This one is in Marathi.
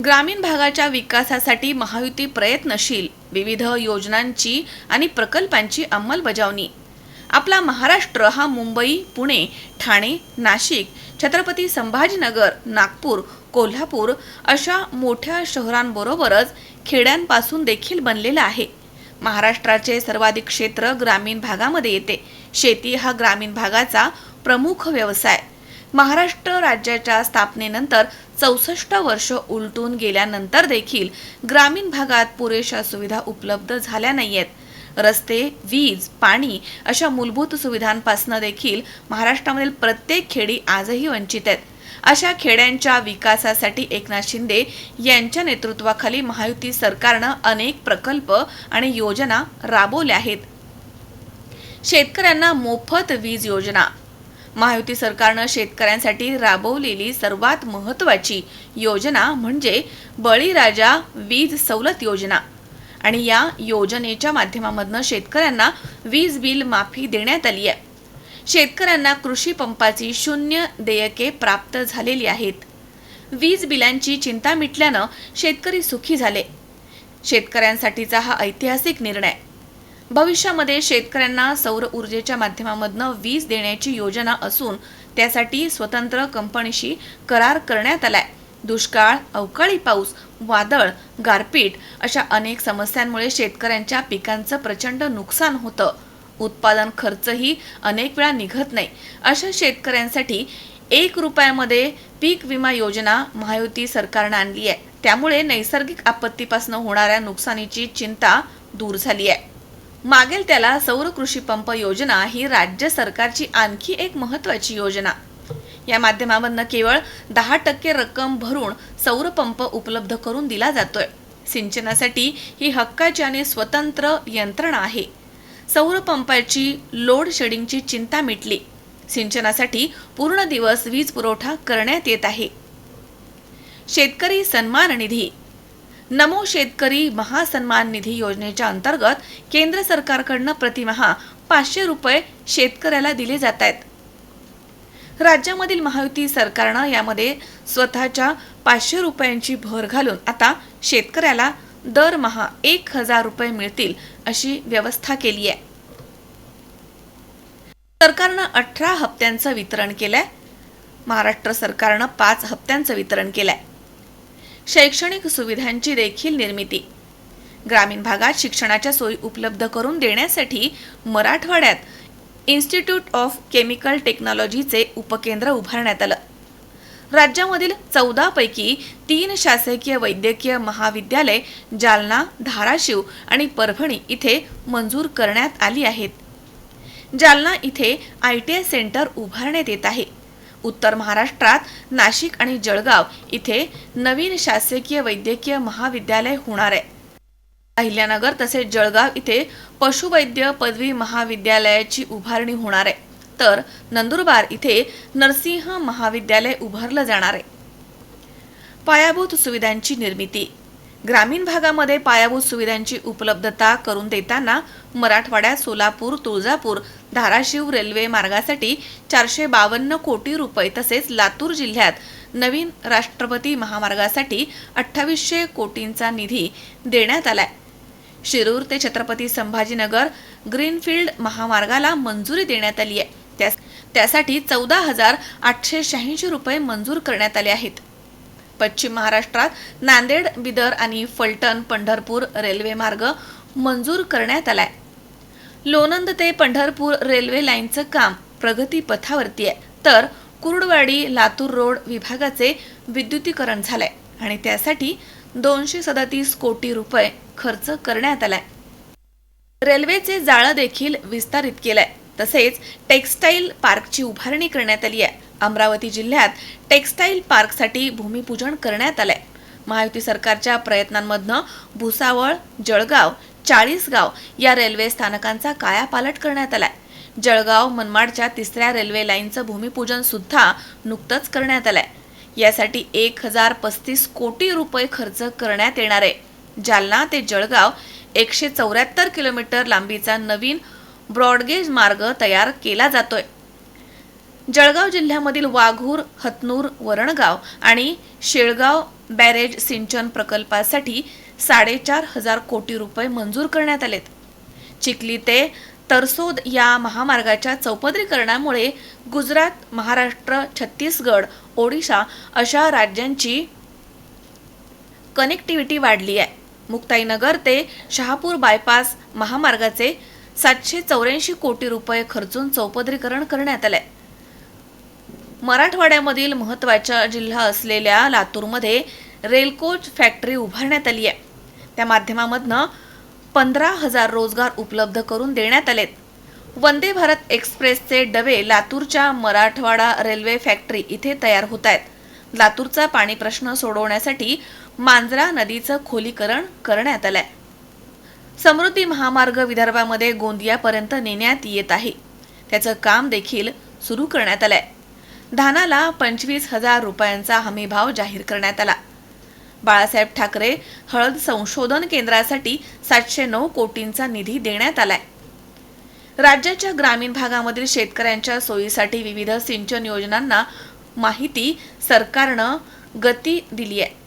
ग्रामीण भागाच्या विकासासाठी महायुती प्रयत्नशील विविध योजनांची आणि प्रकल्पांची अंमलबजावणी. आपला महाराष्ट्र हा मुंबई पुणे ठाणे नाशिक छत्रपती संभाजीनगर नागपूर कोल्हापूर अशा मोठ्या शहरांबरोबरच खेड्यांपासून देखील बनलेला आहे. महाराष्ट्राचे सर्वाधिक क्षेत्र ग्रामीण भागामध्ये येते. शेती हा ग्रामीण भागाचा प्रमुख व्यवसाय. महाराष्ट्र राज्याच्या स्थापनेनंतर चौसष्ट वर्ष उलटून गेल्यानंतर देखील ग्रामीण भागात पुरेशा सुविधा उपलब्ध झाल्या नाहीयेत. रस्ते वीज पाणी अशा मूलभूत सुविधांपासून देखील महाराष्ट्रामधील प्रत्येक खेडी आजही वंचित आहेत. अशा खेड्यांच्या विकासासाठी एकनाथ शिंदे यांच्या नेतृत्वाखाली महायुती सरकारनं अनेक प्रकल्प आणि योजना राबवल्या आहेत. शेतकऱ्यांना मोफत वीज योजना महायुती सरकारनं शेतकऱ्यांसाठी राबवलेली सर्वात महत्त्वाची योजना म्हणजे बळीराजा वीज सवलत योजना. आणि या योजनेच्या माध्यमामधनं शेतकऱ्यांना वीज बिल माफी देण्यात आली आहे. शेतकऱ्यांना कृषी पंपाची शून्य देयके प्राप्त झालेली आहेत. वीज बिलांची चिंता मिटल्यानं शेतकरी सुखी झाले. शेतकऱ्यांसाठीचा हा ऐतिहासिक निर्णय. भविष्यामध्ये शेतकऱ्यांना सौर ऊर्जेच्या माध्यमामधनं वीज देण्याची योजना असून त्यासाठी स्वतंत्र कंपनीशी करार करण्यात आलाय. दुष्काळ अवकाळी पाऊस वादळ गारपीट अशा अनेक समस्यांमुळे शेतकऱ्यांच्या पिकांचं प्रचंड नुकसान होतं. उत्पादन खर्चही अनेक वेळा निघत नाही. अशा शेतकऱ्यांसाठी एक रुपयामध्ये पीक विमा योजना महायुती सरकारनं आणली आहे. त्यामुळे नैसर्गिक आपत्तीपासून होणाऱ्या नुकसानीची चिंता दूर झाली आहे. मागेल त्याला सौर कृषी पंप योजना ही राज्य सरकारची आणखी एक महत्वाची योजना. या माध्यमामधनं केवळ दहा टक्के रक्कम भरून सौर पंप उपलब्ध करून दिला जातोय. सिंचनासाठी ही हक्काची आणि स्वतंत्र यंत्रणा आहे. सौर पंपाची लोड शेडिंगची चिंता मिटली. सिंचनासाठी पूर्ण दिवस वीज पुरवठा करण्यात येत आहे. शेतकरी सन्मान निधी नमो शेतकरी महासन्मान निधी योजनेच्या अंतर्गत केंद्र सरकारकडनं प्रतिमहा पाचशे रुपये शेतकऱ्याला दिले जात आहेत. राज्यामधील महायुती सरकारनं यामध्ये स्वतःच्या पाचशे रुपयांची भर घालून आता शेतकऱ्याला दरमहा एक हजार रुपये मिळतील अशी व्यवस्था केली आहे. सरकारनं अठरा हप्त्यांचं वितरण केलंय. महाराष्ट्र सरकारनं पाच हप्त्यांचं वितरण केलंय. शैक्षणिक सुविधांची देखील निर्मिती. ग्रामीण भागात शिक्षणाच्या सोयी उपलब्ध करून देण्यासाठी मराठवाड्यात इन्स्टिट्यूट ऑफ केमिकल टेक्नॉलॉजीचे उपकेंद्र उभारण्यात आलं. राज्यामधील चौदापैकी तीन शासकीय वैद्यकीय महाविद्यालय जालना धाराशिव आणि परभणी इथे मंजूर करण्यात आली आहेत. जालना इथे आय टी आय सेंटर उभारण्यात येत आहे. उत्तर महाराष्ट्रात नाशिक आणि जळगाव इथे नवीन शासकीय वैद्यकीय महाविद्यालय होणार आहे. अहिल्यानगर तसेच जळगाव इथे पशुवैद्य पदवी महाविद्यालयाची उभारणी होणार आहे. तर नंदुरबार इथे नरसिंह महाविद्यालय उभारलं जाणार आहे. पायाभूत सुविधांची निर्मिती ग्रामीण भागामध्ये पायाभूत सुविधांची उपलब्धता करून देताना मराठवाड्यात सोलापूर तुळजापूर धाराशिव रेल्वे मार्गासाठी चारशे बावन्न कोटी रुपये तसेच लातूर जिल्ह्यात नवीन राष्ट्रपती महामार्गासाठी अठ्ठावीसशे कोटींचा निधी देण्यात आलाय. शिरूर ते छत्रपती संभाजीनगर ग्रीनफील्ड महामार्गाला मंजुरी देण्यात आली आहे. त्यास त्यासाठी चौदा हजार आठशे शहाऐंशी रुपये मंजूर करण्यात आले आहेत. पश्चिम महाराष्ट्रात नांदेड बिदर आणि फलटण पंढरपूर रेल्वे मार्ग मंजूर करण्यात आलाय. लोणंद ते पंढरपूर रेल्वे लाईनचं काम प्रगतीपथावरती आहे. तर कुर्डवाडी लातूर रोड विभागाचे विद्युतीकरण झालंय आणि त्यासाठी दोनशे सदतीस कोटी रुपये खर्च करण्यात आलाय. रेल्वेचे जाळं देखील विस्तारित केलंय. तसेच टेक्स्टाईल पार्कची उभारणी करण्यात आली आहे. अमरावती जिल्ह्यात टेक्स्टाईल पार्कसाठी भूमिपूजन करण्यात आलंय. महायुती सरकारच्या प्रयत्नांमधनं भुसावळ जळगाव चाळीसगाव या रेल्वे स्थानकांचा कायापालट करण्यात आलाय. जळगाव मनमाडच्या तिसऱ्या रेल्वे लाईनचं भूमिपूजन सुद्धा नुकतंच करण्यात आलंय. यासाठी एक हजार पस्तीस कोटी रुपये खर्च करण्यात येणार आहे. जालना ते जळगाव एकशे चौऱ्याहत्तर किलोमीटर लांबीचा नवीन ब्रॉडगेज मार्ग तयार केला जातोय. जळगाव जिल्ह्यामधील वाघूर हतनूर वरणगाव आणि शेळगाव बॅरेज सिंचन प्रकल्पासाठी साडेचार हजार कोटी रुपये मंजूर करण्यात आलेत. चिखली ते तरसोद या महामार्गाच्या चौपदरीकरणामुळे गुजरात महाराष्ट्र छत्तीसगड ओडिशा अशा राज्यांची कनेक्टिव्हिटी वाढली आहे. मुक्ताईनगर ते शहापूर बायपास महामार्गाचे सातशे चौऱ्याऐंशी कोटी रुपये खर्चून चौपदरीकरण करण्यात आलंय. मराठवाड्यामधील महत्त्वाच्या जिल्हा असलेल्या लातूरमध्ये रेलकोच फॅक्टरी उभारण्यात आली आहे. त्या माध्यमामधनं पंधरा हजार रोजगार उपलब्ध करून देण्यात आलेत. वंदे भारत एक्सप्रेसचे डबे लातूरच्या मराठवाडा रेल्वे फॅक्टरी इथे तयार होत आहेत. लातूरचा पाणी प्रश्न सोडवण्यासाठी मांजरा नदीचं खोलीकरण करण्यात आलंय. समृद्धी महामार्ग विदर्भामध्ये गोंदियापर्यंत नेण्यात येत आहे. त्याचं काम देखील सुरू करण्यात आलंय. धानाला पंचवीस हजार रुपयांचा हमीभाव जाहीर करण्यात आला. बाळासाहेब ठाकरे हळद संशोधन केंद्रासाठी सातशे नऊ कोटींचा निधी देण्यात आलाय. राज्याच्या ग्रामीण भागामधील शेतकऱ्यांच्या सोयीसाठी विविध सिंचन योजनांना माहिती सरकारनं गती दिली आहे